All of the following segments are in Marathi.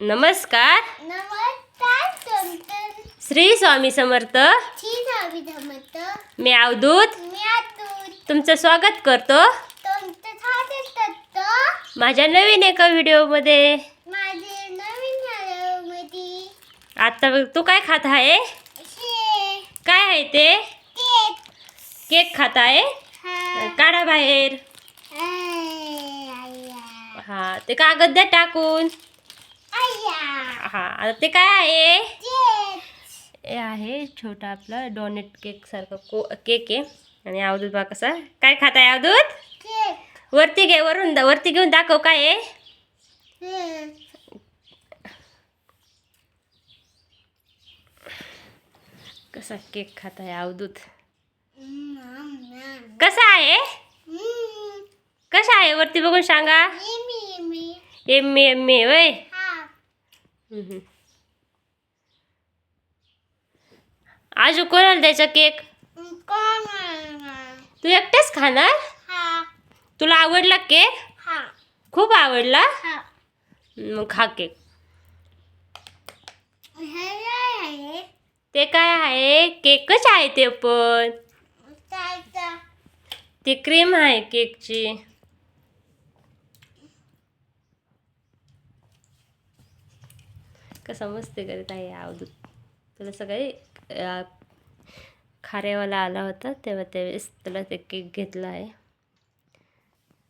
नमस्कार. श्री स्वामी समर्थ. मी अवधूत. मी तुमचं स्वागत करतो. तुमचं स्वागत करतो. माझ्या नवीन एका व्हिडिओमध्ये. माझे नवीन मध्ये आता बघ, तू काय खात आहे? काय आहे ते? केक. केक खात आहे? काढा बाहेर. हा ते कागद द्या टाकून. हा आता ते काय आहे? हे आहे छोटा आपला डोनेट केक सारखा को केक आहे. आणि अवधूत बा कसा. काय खात आहे अवधूत वरती घे वरून वरती घेऊन दाखव काय आहे. कसा केक खात आहे अवधूत कसा आहे? कसा आहे? वरती बघून सांगा. एम्मी एम्मी वय. आजू कोणाला द्यायचा केक? तू एकटेच खाणार? तुला आवडला केक? खूप आवडला? मग खा केक. ते काय आहे? केकच आहे ते पण. ती क्रीम आहे केकची. कसा मस्ती करत आहे अवधूत तुला सकाळी अं, खाऱ्यावाला आला होता तेव्हा त्यावेळेस त्याला ते केक घेतला आहे.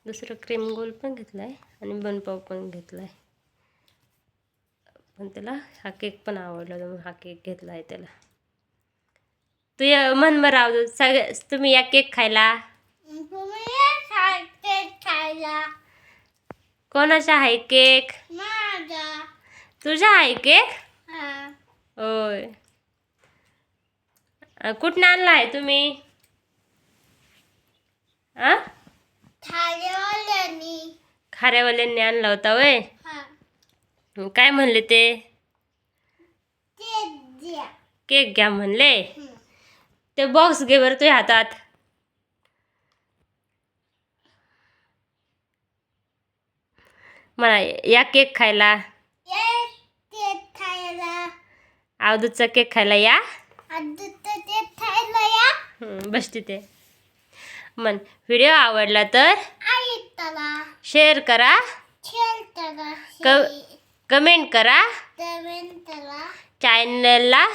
दुसरं क्रीम गोल पण घेतला आहे आणि बनपाव पण घेतला आहे. पण त्याला हा केक पण आवडला म्हणून हा केक घेतला आहे त्याला. तू या म्हण बरं अवधूत सगळे तुम्ही या केक खायला. कोणाचा आहे केक? तुझा आहे केक होय. कुठनं आणला आहे तुम्ही? आ? खाऱ्यावाल्यांनी आणला होता वय काय म्हणले ते? केक घ्या म्हणले? ते बॉक्स घे बरं तुझ्या हातात. मला या केक खायला अवधूतचा केक खायला या. बस तिथे मन व्हिडिओ आवडला तर शेअर करा. कमेंट करा. चॅनलला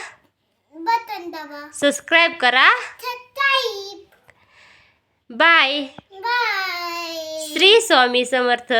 बटन दाबा. सबस्क्राईब करा. बाय. श्री स्वामी समर्थ.